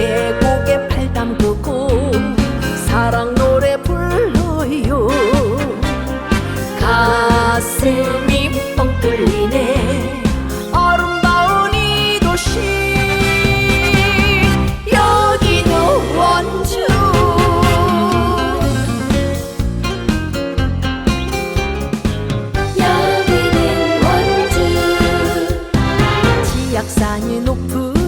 계곡에 팔 담그고 사랑 노래 불러요. 가슴이 뻥 뚫리네. 아름다운 이 도시. 여기도 원주. 여기는 원주. 지약산이 높은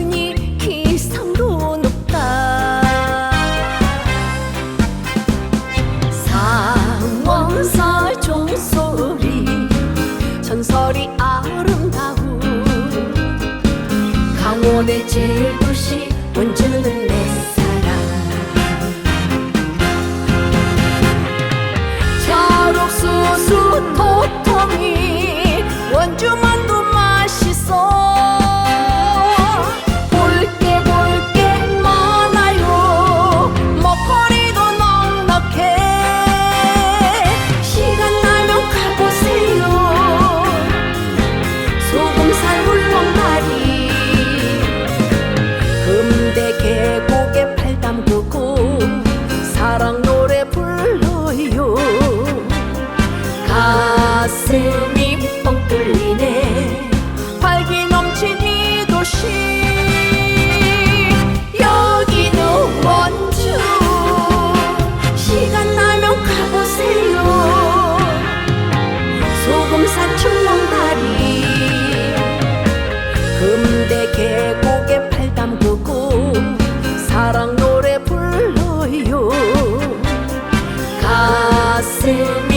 강원 용산 출렁다리. 금대 계곡에 팔 담그고 사랑 노래 불러요. 가슴